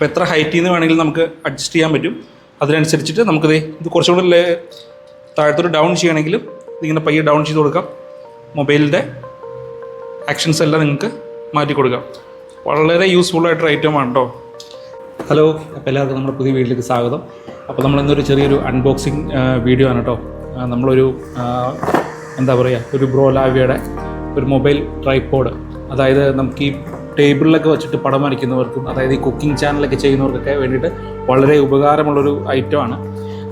അപ്പോൾ എത്ര ഹൈറ്റിൽ നിന്ന് വേണമെങ്കിലും നമുക്ക് അഡ്ജസ്റ്റ് ചെയ്യാൻ പറ്റും. അതിനനുസരിച്ചിട്ട് നമുക്കിത് ഇത് കുറച്ചും കൂടെ ലേ- താഴത്തോട്ട് ഡൗൺ ചെയ്യണമെങ്കിലും ഇതിങ്ങനെ പയ്യെ ഡൗൺ ചെയ്ത് കൊടുക്കാം. മൊബൈലിന്റെ ആക്ഷൻസ് എല്ലാം നിങ്ങൾക്ക് മാറ്റി കൊടുക്കാം. വളരെ യൂസ്ഫുൾ ആയിട്ടൊരു ഐറ്റമാണ് കേട്ടോ ഹലോ അപ്പോൾ എല്ലാവർക്കും നമ്മുടെ പുതിയ വീട്ടിലേക്ക് സ്വാഗതം. അപ്പോൾ നമ്മൾ ഇന്നൊരു ചെറിയൊരു അൺബോക്സിങ് വീഡിയോ ആണ് കേട്ടോ നമ്മളൊരു എന്താ പറയുക ഒരു ബ്രോലാവിയുടെ ഒരു മൊബൈൽ ട്രൈപ്പോഡ് അതായത് നമുക്ക് ഈ ടേബിളിലൊക്കെ വെച്ചിട്ട് പടം വരയ്ക്കുന്നവർക്കും അതായത് ഈ കുക്കിംഗ് ചാനലൊക്കെ ചെയ്യുന്നവർക്കൊക്കെ വേണ്ടിയിട്ട് വളരെ ഉപകാരമുള്ളൊരു ഐറ്റമാണ്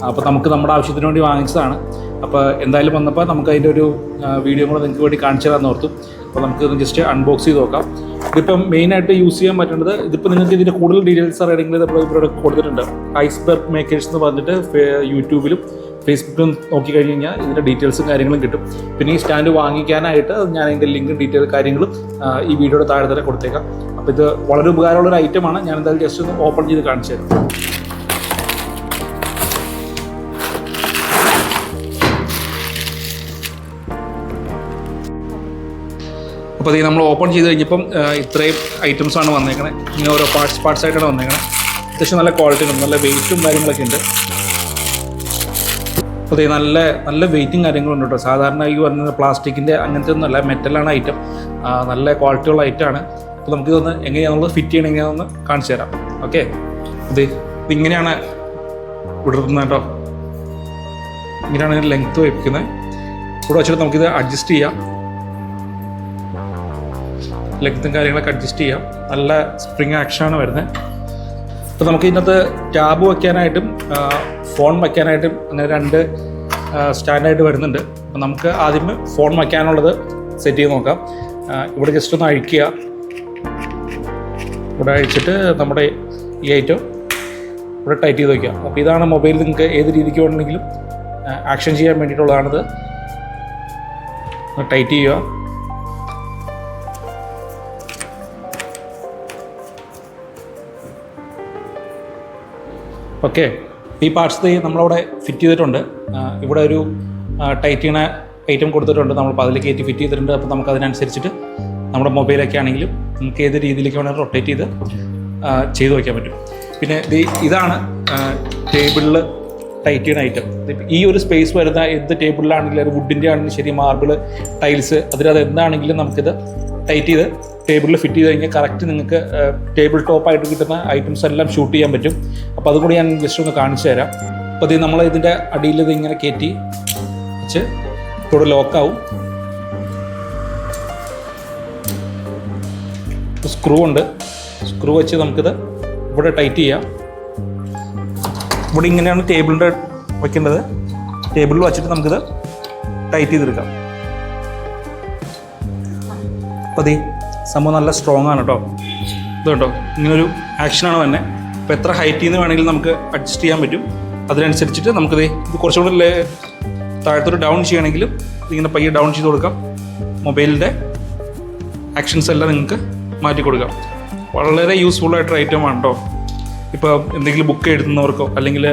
അപ്പോൾ നമുക്ക് നമ്മുടെ ആവശ്യത്തിന് വേണ്ടി വാങ്ങിച്ചതാണ്. അപ്പോൾ എന്തായാലും വന്നപ്പോൾ നമുക്ക് അതിന്റെ ഒരു വീഡിയോ കൂടെ നിങ്ങൾക്ക് വേണ്ടി കാണിച്ചു തരാമെന്ന് ഓർത്തു. അപ്പോൾ നമുക്ക് ജസ്റ്റ് അൺബോക്സ് ചെയ്ത് നോക്കാം. ഇതിപ്പം മെയിനായിട്ട് യൂസ് ചെയ്യാൻ പറ്റുന്നത് ഇതിപ്പോൾ നിങ്ങൾക്ക് ഇതിന്റെ കൂടുതൽ ഡീറ്റെയിൽസ് അറിയണമെങ്കിൽ നമ്മൾ ഇവിടെ കൊടുത്തിട്ടുണ്ട്. ഐസ്ബർഗ് മേക്കേഴ്സ് എന്ന് പറഞ്ഞിട്ട് യൂട്യൂബിലും ഫേസ്ബുക്കിലും നോക്കി കഴിഞ്ഞ് കഴിഞ്ഞാൽ ഇതിന്റെ ഡീറ്റെയിൽസും കാര്യങ്ങളും കിട്ടും. പിന്നെ ഈ സ്റ്റാൻഡ് വാങ്ങിക്കാനായിട്ട് ഞാൻ അതിന്റെ ലിങ്കും ഡീറ്റെയിൽ കാര്യങ്ങളും ഈ വീഡിയോയുടെ താഴെ തന്നെ കൊടുത്തേക്കാം. അപ്പോൾ ഇത് വളരെ ഉപകാരമുള്ള ഒരു ഐറ്റമാണ് ഞാൻ എന്തായാലും ജസ്റ്റ് ഒന്ന് ഓപ്പൺ ചെയ്ത് കാണിച്ചു തരാം. അപ്പോൾ ഇത് നമ്മൾ ഓപ്പൺ ചെയ്ത് കഴിഞ്ഞപ്പം ഇത്രയും ഐറ്റംസാണ് വന്നേക്കണേ. ഇങ്ങനെ ഓരോ പാർട്സ് പാർട്സ് ആയിട്ടാണ് വന്നേക്കണേ. അത്യാവശ്യം നല്ല ക്വാളിറ്റി ഉണ്ട് നല്ല വെയിറ്റും കാര്യങ്ങളൊക്കെ ഉണ്ട്. അപ്പോൾ നല്ല നല്ല വെയിറ്റും കാര്യങ്ങളും ഉണ്ട് കേട്ടോ. സാധാരണ ഈ പറഞ്ഞ പ്ലാസ്റ്റിക്കിന്റെ അങ്ങനത്തെ ഒന്നുമല്ല മെറ്റലാണ് ഐറ്റം നല്ല ക്വാളിറ്റിയുള്ള ഐറ്റമാണ് അപ്പോൾ നമുക്കിതൊന്ന് എങ്ങനെയാണെന്നുള്ളത് ഫിറ്റ് ചെയ്യണം എങ്ങനെയാണെന്ന് കാണിച്ചു തരാം. ഓക്കെ ഇത് ഇതിങ്ങനെയാണ് വിടർത്തുന്നത് കേട്ടോ. ഇങ്ങനെയാണ് ലെങ്ത്ത് വയ്ക്കുന്നത് ഇവിടെ വെച്ചിട്ട് നമുക്കിത് അഡ്ജസ്റ്റ് ചെയ്യാം. ലെങ്ത്തും കാര്യങ്ങളൊക്കെ അഡ്ജസ്റ്റ് ചെയ്യാം. നല്ല സ്പ്രിങ് ആക്ഷനാണ് വരുന്നത്. അപ്പോൾ നമുക്ക് ഇതിനകത്ത് ടാബ് വയ്ക്കാനായിട്ടും ഫോൺ വയ്ക്കാനായിട്ടും അങ്ങനെ രണ്ട് സ്റ്റാൻഡായിട്ട് വരുന്നുണ്ട്. അപ്പോൾ നമുക്ക് ആദ്യം ഫോൺ വയ്ക്കാനുള്ളത് സെറ്റ് ചെയ്ത് നോക്കാം. ഇവിടെ ജസ്റ്റ് ഒന്ന് അഴിക്കുക. ഇവിടെ അഴിച്ചിട്ട് നമ്മുടെ ഈ ഐറ്റം ഇവിടെ ടൈറ്റ് ചെയ്ത് വയ്ക്കുക അപ്പോൾ ഇതാണ് മൊബൈൽ നിങ്ങൾക്ക് ഏത് രീതിക്ക് വേണമെങ്കിലും ആക്ഷൻ ചെയ്യാൻ വേണ്ടിയിട്ടുള്ളതാണിത്. ടൈറ്റ് ചെയ്യുക. ഓക്കെ. ഈ പാർട്സ് നമ്മളവിടെ ഫിറ്റ് ചെയ്തിട്ടുണ്ട്. ഇവിടെ ഒരു ടൈറ്റ് ചെയ്യണ ഐറ്റം കൊടുത്തിട്ടുണ്ട്. നമ്മൾ അതിൽ കയറ്റി ഫിറ്റ് ചെയ്തിട്ടുണ്ട്. അപ്പോൾ നമുക്ക് അതിനനുസരിച്ചിട്ട് നമ്മുടെ മൊബൈലൊക്കെ ആണെങ്കിലും നമുക്ക് ഏത് രീതിയിലേക്ക് വേണമെങ്കിൽ റൊട്ടേറ്റ് ചെയ്ത് ചെയ്തു വയ്ക്കാൻ പറ്റും. പിന്നെ ഇത് ഇതാണ് ടേബിളിൽ ടൈറ്റ് ചെയ്യുന്ന ഐറ്റം ഈ ഒരു സ്പേസ് വരുന്ന എന്ത് ടേബിളിലാണെങ്കിലും വുഡിന്റെ ആണെങ്കിലും ശരി മാർബിൾ ടൈൽസ് അതിലത് എന്താണെങ്കിലും നമുക്കിത് ടൈറ്റ് ചെയ്ത് ടേബിളിൽ ഫിറ്റ് ചെയ്ത് കഴിഞ്ഞാൽ കറക്റ്റ് നിങ്ങൾക്ക് ടേബിൾ ടോപ്പായിട്ട് കിട്ടുന്ന ഐറ്റംസ് എല്ലാം ഷൂട്ട് ചെയ്യാൻ പറ്റും. അപ്പോൾ അതുകൂടി ഞാൻ ജസ്റ്റ് ഒന്ന് കാണിച്ചു തരാം. അപ്പോൾ ഇത് നമ്മൾ ഇതിന്റെ അടിയിൽ ഇത് ഇങ്ങനെ കയറ്റി വെച്ച് ഇവിടെ ലോക്കാവും സ്ക്രൂ ഉണ്ട്. സ്ക്രൂ വെച്ച് നമുക്കിത് ഇവിടെ ടൈറ്റ് ചെയ്യാം. ഇവിടെ ഇങ്ങനെയാണ് ടേബിളിന്റെ വയ്ക്കേണ്ടത് ടേബിളിൽ വച്ചിട്ട് നമുക്കിത് ടൈറ്റ് ചെയ്തെടുക്കാം. അതെ സംഭവം നല്ല സ്ട്രോങ് ആണ് കേട്ടോ ഇത് കേട്ടോ ഇങ്ങനൊരു ആക്ഷനാണ് തന്നെ അപ്പോൾ എത്ര ഹൈറ്റിൽ നിന്ന് വേണമെങ്കിലും നമുക്ക് അഡ്ജസ്റ്റ് ചെയ്യാൻ പറ്റും. അതിനനുസരിച്ചിട്ട് നമുക്കിത് ഇത് കുറച്ചുകൂടി താഴത്തോട്ട് ഡൗൺ ചെയ്യണമെങ്കിലും ഇങ്ങനെ പയ്യെ ഡൗൺ ചെയ്ത് കൊടുക്കാം. മൊബൈലിന്റെ ആക്ഷൻസ് എല്ലാം നിങ്ങൾക്ക് മാറ്റി കൊടുക്കാം. വളരെ യൂസ്ഫുൾ ആയിട്ടൊരു ഐറ്റമാണ് കേട്ടോ ഇപ്പോൾ എന്തെങ്കിലും ബുക്ക് എഴുതുന്നവർക്കോ അല്ലെങ്കിൽ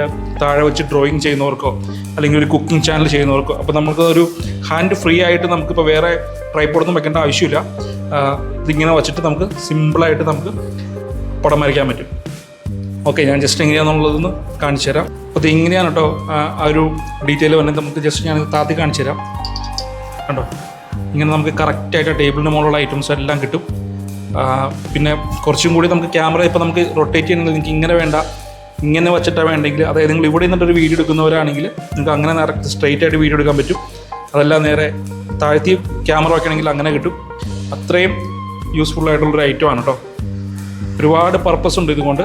താഴെ വെച്ച് ഡ്രോയിങ് ചെയ്യുന്നവർക്കോ അല്ലെങ്കിൽ ഒരു കുക്കിംഗ് ചാനൽ ചെയ്യുന്നവർക്കോ അപ്പോൾ നമുക്ക് ഒരു ഹാൻഡ് ഫ്രീ ആയിട്ട് നമുക്കിപ്പോൾ വേറെ ട്രൈപ്പോഡൊന്നും വെക്കേണ്ട ആവശ്യമില്ല. ഇതിങ്ങനെ വെച്ചിട്ട് നമുക്ക് സിമ്പിളായിട്ട് നമുക്ക് പടം വരയ്ക്കാൻ പറ്റും. ഓക്കെ ഞാൻ ജസ്റ്റ് എങ്ങനെയാണെന്നുള്ളതൊന്ന് കാണിച്ചു തരാം. അപ്പോൾ ഇങ്ങനെയാണ് കേട്ടോ ആ ആ ഒരു ഡീറ്റെയിൽ വന്നത് നമുക്ക് ജസ്റ്റ് ഞാൻ താത്തി കാണിച്ചു തരാം. കണ്ടോ? ഇങ്ങനെ നമുക്ക് കറക്റ്റായിട്ട് ടേബിളിന് മുകളിലുള്ള ഐറ്റംസ് എല്ലാം കിട്ടും. പിന്നെ കുറച്ചും കൂടി നമുക്ക് ക്യാമറ ഇപ്പോൾ നമുക്ക് റൊട്ടേറ്റ് ചെയ്യണമെങ്കിൽ നിങ്ങൾക്ക് ഇങ്ങനെ വേണ്ട ഇങ്ങനെ വെച്ചിട്ടാണ് വേണ്ടെങ്കിൽ അതായത് നിങ്ങൾ ഇവിടെ നിന്നിട്ട് ഒരു വീഡിയോ എടുക്കുന്നവരാണെങ്കിൽ നിങ്ങൾക്ക് അങ്ങനെ നേരെ സ്ട്രെയിറ്റ് ആയിട്ട് വീഡിയോ എടുക്കാൻ പറ്റും. അതെല്ലാം നേരെ താഴ്ത്തി ക്യാമറ വെക്കണമെങ്കിൽ അങ്ങനെ കിട്ടും. അത്രയും യൂസ്ഫുൾ ആയിട്ടുള്ളൊരു ഐറ്റമാണ് കേട്ടോ ഒരുപാട് പർപ്പസ് ഉണ്ട് ഇതുകൊണ്ട്.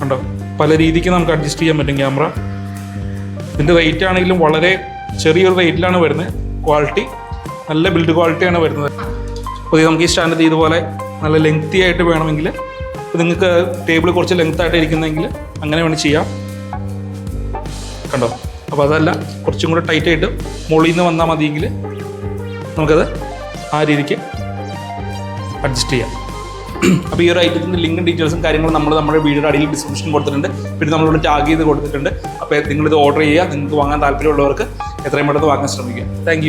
കണ്ടോ? പല രീതിക്ക് നമുക്ക് അഡ്ജസ്റ്റ് ചെയ്യാൻ പറ്റും ക്യാമറ. ഇതിന്റെ റേറ്റ് ആണെങ്കിലും വളരെ ചെറിയൊരു റേറ്റിലാണ് വരുന്നത്. ക്വാളിറ്റി നല്ല ബിൽഡ് ക്വാളിറ്റിയാണ് വരുന്നത്. അപ്പോൾ നമുക്ക് ഈ സ്റ്റാൻഡ് ഇതുപോലെ നല്ല ലെങ്തി ആയിട്ട് വേണമെങ്കിൽ നിങ്ങൾക്ക് ടേബിൾ കുറച്ച് ലെങ്ത് ആയിട്ട് ഇരിക്കുന്നെങ്കിൽ അങ്ങനെ വേണം ചെയ്യാം. കണ്ടോ? അപ്പോൾ അതല്ല കുറച്ചും കൂടെ ടൈറ്റായിട്ട് മുകളിൽ നിന്ന് വന്നാൽ മതിയെങ്കിൽ നമുക്കത് ആ രീതിക്ക് അഡ്ജസ്റ്റ് ചെയ്യാം. അപ്പോൾ ഈ ഒരു ഐറ്റത്തിന്റെ ലിങ്കും ഡീറ്റെയിൽസും കാര്യങ്ങളും നമ്മൾ നമ്മുടെ വീഡിയോയുടെ അടിയിൽ ഡിസ്ക്രിപ്ഷൻ കൊടുത്തിട്ടുണ്ട്. പിന്നെ നമ്മളിവിടെ ടാഗ് ചെയ്ത് കൊടുത്തിട്ടുണ്ട്. അപ്പോൾ നിങ്ങളിത് ഓർഡർ ചെയ്യുക. നിങ്ങൾക്ക് വാങ്ങാൻ താല്പര്യമുള്ളവർക്ക് എത്രയും പെട്ടെന്ന് വാങ്ങാൻ ശ്രമിക്കുക. താങ്ക്